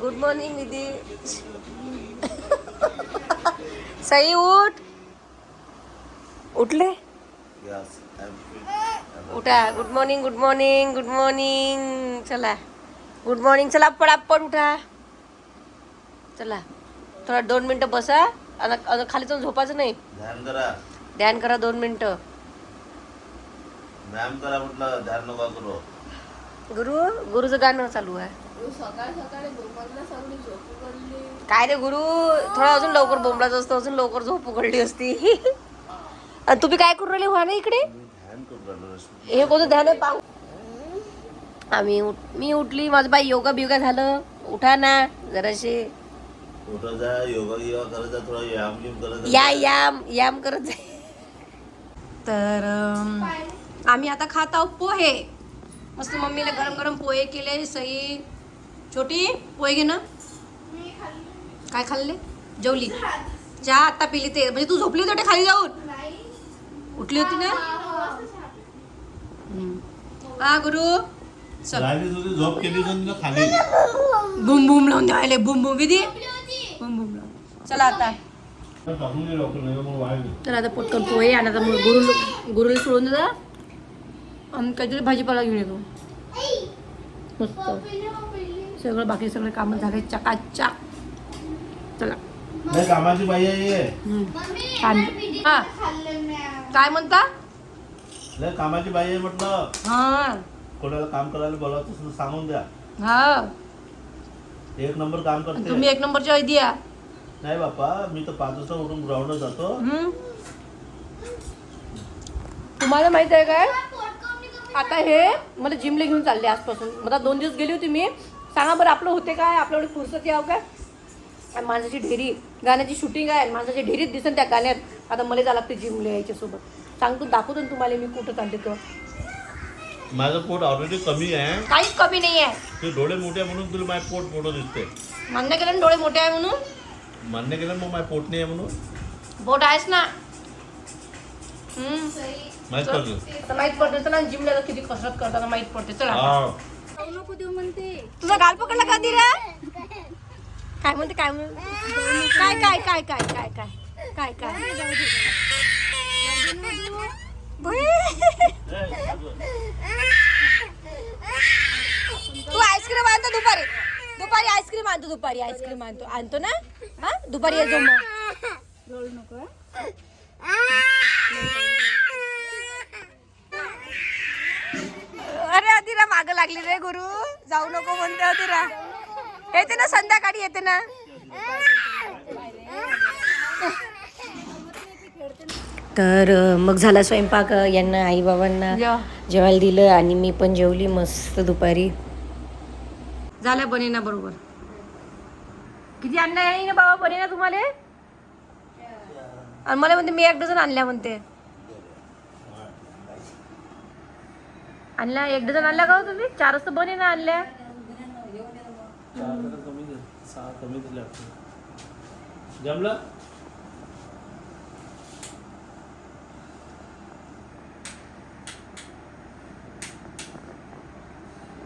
Good morning निधी सई उठ उठले. उठा good morning good morning good morning चला गुड मॉर्निंग चला पडापड उठा चला थोडा दोन मिनटं बसा आणि खाली जाऊन झोपायचं नाही ध्यान करा ध्यान करा दोन मिनटं करा म्हटलं ध्यान गुरु गुरुचं गाणं चालू आहे सकाळ सकाळी बोंबांना सगळी झोप पडली काय रे गुरु? थोडा अजून लवकर बोंबलाच असतो अजून लवकर झोप उघडली असती. आणि तुम्ही काय करू राहिले व्हा ना इकडे? हे कोणतं ध्यान आहे? पाहू. आम्ही उठ मी उठली माझं बाई योगा बियोगा झालं. उठा ना जराशे. कुठं जा योगा योगा करत जा थोडा व्यायाम बियाम करत जा. या याम याम करत जाय तर अम, आम्ही आता खात आहोत पोहे. मस्त मम्मीला गरम गरम पोहे केले सई. छोटी पोहे घे ना. काय खाल्ले? जेवली. चहा आता पिली ते. म्हणजे तू झोपली होती खाली जाऊन? उठली होती ना. हा गुरु. झोप केली बुम बुम लावून द्यायला बुम बुम. विधी. बुम बुम लावून चला आता. तर आता पटकन पोहे आणि. आता गुरु गुरुला सोडून देता आणि काहीतरी भाजीपाला घेऊन येतो मस्त. सगळं बाकी सगळे कामं झाले. चकाचक. चला. नाही कामाची बाई आहे ये. हम्म. छान. हा. काय म्हणता? लय कामाची बाई आहे म्हटलं. हा. कोणाला काम करायला बोलावतं सांगून द्या. हा. एक नंबर काम करते. तुम्ही एक नंबरची आयडिया नाही बापा मी तर पाच वाजता उठून ग्राउंडला जातो. तुम्हाला माहीत आहे काय? आता हे मला जिमला घेऊन चालले आजपासून. मला दोन दिवस गेली होती मी. सांगा बरं आपलं होते काय? आपल्याकडे फुरसत यावं काय? आणि माणसाची ढेरी गाण्याची शूटिंग आहे माणसाची ढेरीच दिसन त्या गाण्यात. आता मला जा लागते जिमला याच्यासोबत सांगतो दाखवतो ना तुम्हाला मी कुठं चालते तर माझं पोट ऑलरेडी कमी आहे. काहीच कमी नाही आहे ते डोळे मोठे आहे म्हणून तुला माझे पोट मोठं दिसते मान्य केलं ना डोळे मोठे आहे म्हणून? मान्य केलं मग माझे पोट नाही आहे म्हणून? बोट आहेस ना? हम्म. माहीत. पडलं. तर माहीत पडते चला जिमला किती कसरत करताना माहीत पडते. चला हा. नको देऊ म्हणते तुझा गाल पकडला का दिरा? काय म्हणते काय म्हणते काय काय काय काय काय काय काय काय? तू आईस्क्रीम आणतो दुपारी. दुपारी आईस्क्रीम आणतो दुपारी आईस्क्रीम आणतो. आणतो ना? हा? दुपारी येतो मग. नको अरे अदिरा माग लागली रे गुरु. जाऊ नको म्हणते अदिरा येते ना संध्याकाळी येते ना. तर मग झाला स्वयंपाक यांना आई बाबांना जेवायला दिलं आणि मी पण जेवली मस्त दुपारी. झाल्या बनेना बरोबर. किती आणल्या आहे ना बाबा बनेना तुम्हाला? आणि मला म्हणते मी एक डझन आणल्या म्हणते. आणल्या? एक डझन आणल्या का हो तुम्ही? चारच तर बनेना आणल्या. जमलं?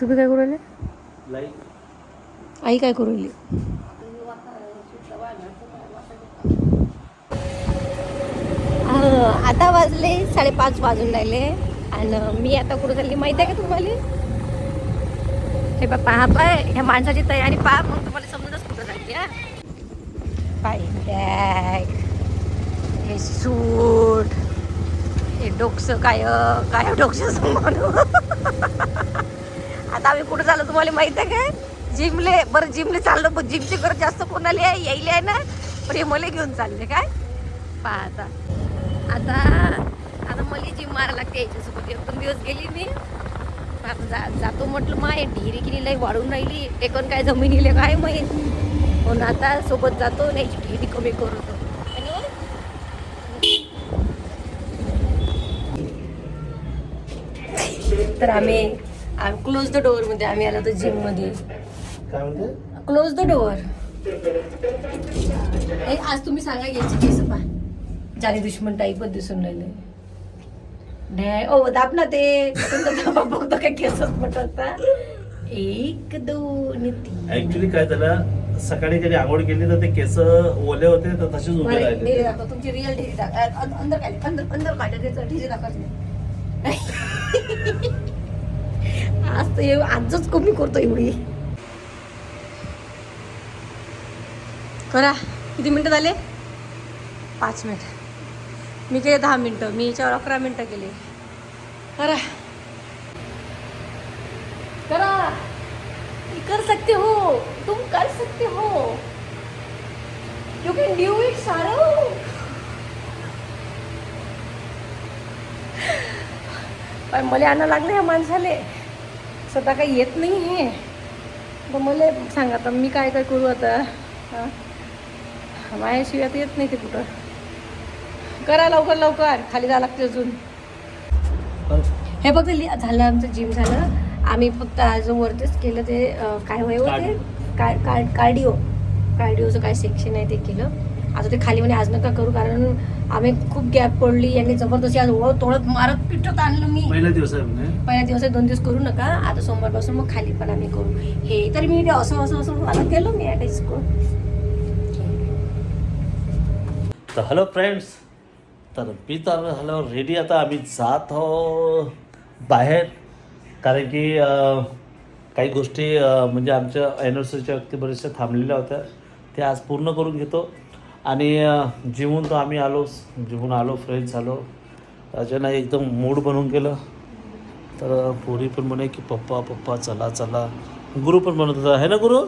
तुम्ही काय करू राहिले? लाईक आई काय करू राहिली? आता वाजले साडेपाच वाजून राहिले. आणि मी आता कुठं चालली माहिती आहे का तुम्हाला? हे बा पहा पाय ह्या माणसाची तयारी पहा मग तुम्हाला समजूनच कुठं चालली हा. पाय बॅग हे सूट. हे डोकसं काय काय डोकसं समोर आता आम्ही कुठं चाललो तुम्हाला माहीत आहे का? जिमले बरं जिमले चाललो पण जिमची गरज जास्त कोणाला आहे? यायली आहे ना? पण हे मला घेऊन चालले काय? पहा आता. आता मला जिम मारायला लागते याच्यासोबत. एक दोन दिवस गेली मी. आता जा जातो म्हटलं माय ढिरी किनी लई वाढून राहिली. टेकन काय जमिनीले काय माहीत? म्हणून आता सोबत जातो याची ढिरी कमी करतो. तर आम्ही क्लोज द डोअरमध्ये आम्ही आलो होतो जिममध्ये. क्लोज द डोअर आज तुम्ही सांगा याची केस पा जाने दुश्मन टाईपच दिसून राहिले. ओ दाब ना ते. बघतो काय केसच पटवता. एक दोन तीन. ऍक्च्युली काय झालं सकाळी कधी आंघोळ केली तर ते केस ओले होते तर तसेच उभे राहिले तुमची रिअल ढिरी अंदर काढली अंदर अंदर काढली ढिरी नाही. आज तर एव- आजच कमी करतो एवढी. करा. किती मिनिटं झाले? पाच मिनिट. मी केले दहा मिनटं मी याच्यावर अकरा मिनटं केले करा. करा. कर सकते हो. तुम कर सकते हो. यू कॅन डू इट सारो. पण मला आणा लागले ह्या माणसाले. स्वतः काही येत नाही हे तर मला सांगा आता मी काय काय करू आता? हा? माझ्याशिवाय तर येत नाही ते कुठं. करा लवकर लवकर. खाली जावं लागते अजून. हे फक्त लि- झालं आमचं जिम झालं. आम्ही फक्त आज वरतीच केलं ते काय वय होते काय काय- कार्डिओ कार्डिओचं काय सेक्शन आहे ते केलं. आता ते खाली म्हणे आज नका करू कारण आम्ही खूप गॅप पडली. यांनी जबरदस्ती आज ओळ तोडत मारत पिटत आणलं मी. पहिला दिवस आहे पहिल्या दिवस आहे, दोन दिवस करू नका. आता सोमवारपासून मग खाली पण आम्ही करू. हे तरी मी ते असं असं असं मला केलं मी अटॅच करून तर हॅलो फ्रेंड्स तर मी तर हॅलो रेडी आता आम्ही जात आहो. बाहेर. कारण की काही गोष्टी म्हणजे आमच्या ॲनिव्हर्सरीच्या व्यक्ती बऱ्याचशा थांबलेल्या होत्या. ते आज पूर्ण करून घेतो. आणि अं, जेवून तर आम्ही आलो. जेवून आलो फ्रेश झालो. अचानक एकदम मूड बनवून केलं. तर पोरी पण म्हणे की पप्पा पप्पा चला चला. गुरु पण म्हणत होता है ना गुरु?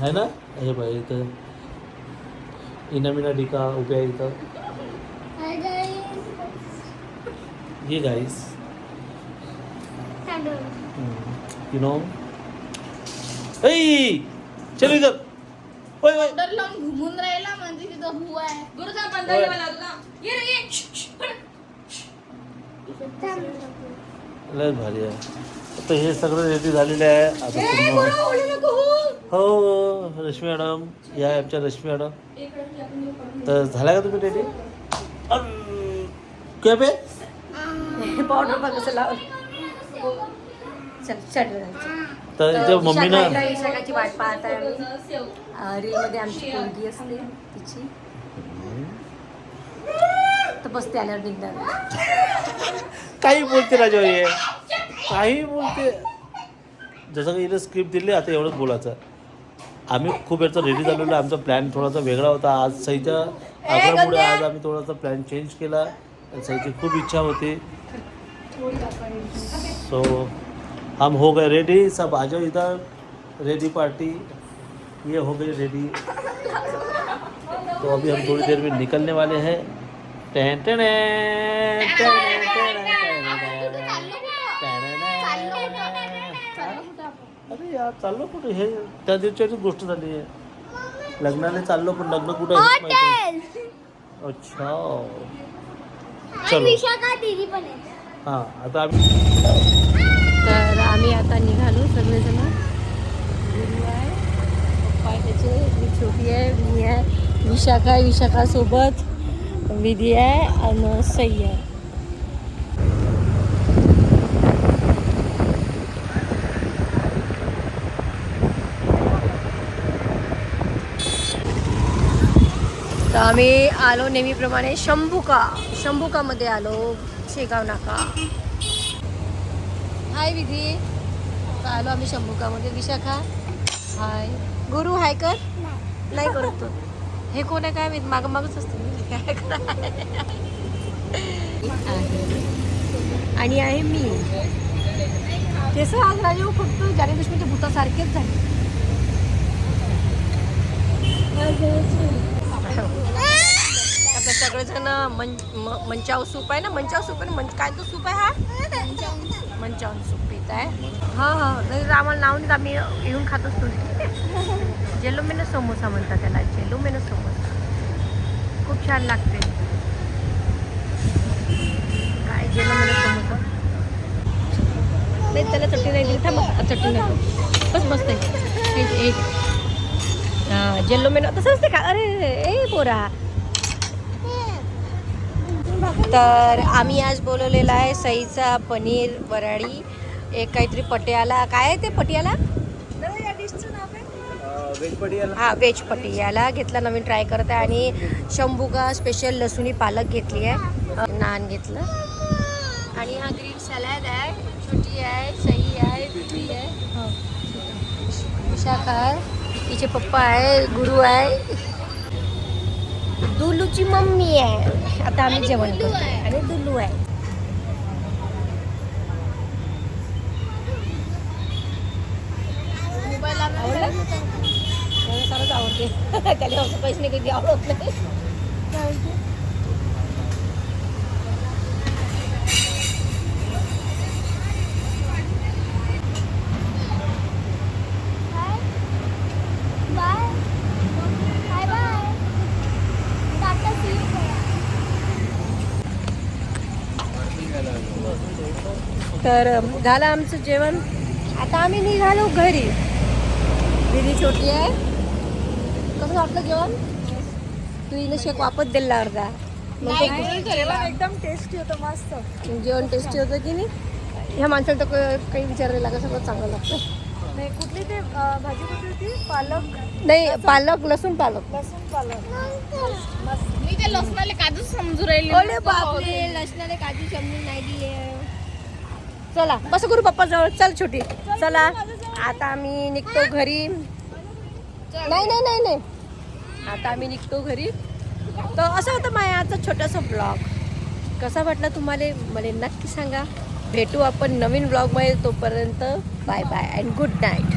है ना? हे बाई इथं. इनामिना डिका उभ्या इथं. ये गाईस यू नो ऐ चल इधर. ओय ओय पावडर लावून घुमून राहिला म्हणजे तिथं हु आहे? लय भारी आहे. आता हे सगळं रेडी झालेलं आहे. आता हो रश्मी मॅडम. या आहे आमच्या रश्मी मॅडम. तर झाल्या का तुम्ही रेडी क्या बे? पावडर कसं लावलं चल तर इथे मम्मीनं विशाखाची वाट पाहत आहे आम्ही. रील मध्ये आमची पोरगी असते तिची. तर बसते आल्यावर निघणार. काही बोलते राजा हे. काही बोलते. जसं काही हिने स्क्रिप्ट दिली आता एवढंच बोलायचं. आम्ही खूप याचा रेडी झालेलो. आमचा प्लॅन थोडासा वेगळा होता. आज सईच्या आग्रहामुळे आज आम्ही थोडासा प्लॅन चेंज केला. सईची खूप इच्छा होती. सो हम हो गए रेडी सब आ जाओ इधर। रेडी पार्टी ये हो गई रेडी तो अभी हम थोड़ी देर में निकलने वाले हैं। टेन टेन अरे यार चाललो कुठे हे? त्या दिवसाची गोष्ट झाली आहे लग्नाला चाललो पण लग्न कुठं. अच्छा। चलो। हां आता आम्ही तर आम्ही आता निघालो सगळेजण. आहे पप्पा त्याचे मी छोटी आहे मी आहे विशाखा आहे विशाखासोबत विधी आहे आणि सई आहे. तर आम्ही आलो नेहमीप्रमाणे शंभुका शंभुकामध्ये आलो. शेगाव नाका. हाय विधी. आलो आम्ही शंभुकामध्ये विशाखा. हाय. गुरु हाय कर. नाही करत तो. हे कोण आहे काय माहीत? मागं मागच असते मी काय आणि आहे मी. केस आज राजू फक्त जाने दुश्मनच्या भूतासारखेच झाले. आता सगळेजण मन मंचाव सूप आहे ना? मंचाव सूप आहे ना? मंच काय तो सूप आहे हा? मंचावन सूप पित आहे. हा हा. नाही तर आम्हाला नाव नाही आम्ही येऊन खात असतो जेलो मेनो समोसा म्हणतात त्याला. जेलो मेनो समोसा. खूप छान लागते. काय जेलो मेनो समोसा? नाही त्याला चटणी नाही दिली. थांब आता चटणी नाही बस मस्त आहे एक जेल्लो मेनो तसं असते का? अरे ए पोरा. तर आम्ही आज बोलवलेला आहे सईचा पनीर वराळी एक काहीतरी पटियाला. काय आहे ते पटियाला? हा व्हेज पटियाला. घेतला नवीन ट्राय करत आहे आणि शंभू का स्पेशल लसुणी पालक घेतली आहे. नान घेतलं. आणि हा ग्रीन सॅलॅड आहे. छोटी आहे सई आहे बिबी आहे. विशाखा आहे. तिचे पप्पा आहे गुरु आहे. दुलूची मम्मी आहे. आता आम्ही जेवण करतो. आणि दुलू आहे. आवडते. त्याला असं पैसे नाही कधी आवडत नाही. तर झालं आमचं जेवण. आता आम्ही निघालो घरी. दिदी छोटी आहे. कसं वाटलं जेवण? तू हिनं शेक वापस दिला अर्धा. एकदम टेस्टी होतं मस्त. जेवण टेस्टी होतं की नाही? ह्या माणसाला तर काही विचारायला लागत सगळं चांगलं लागतं. नाही कुठली ते भाजी कुठली होती? पालक? नाही पालक लसूण पालक. लसूण पालक. मी ते लसणाले काजूच समजू राहिले बापरे लसणारे काजू समजून नाही दिले. चला कसं करू पप्पा जवळ चल छोटी. चला आता आम्ही निघतो घरी. नाही नाही नाही नाही. आता आम्ही निघतो घरी. तर असं होतं माझ्या आजचा छोटासा ब्लॉग कसा वाटला तुम्हाला? मला नक्की सांगा. भेटू आपण नवीन ब्लॉगमध्ये तोपर्यंत. Bye bye and good night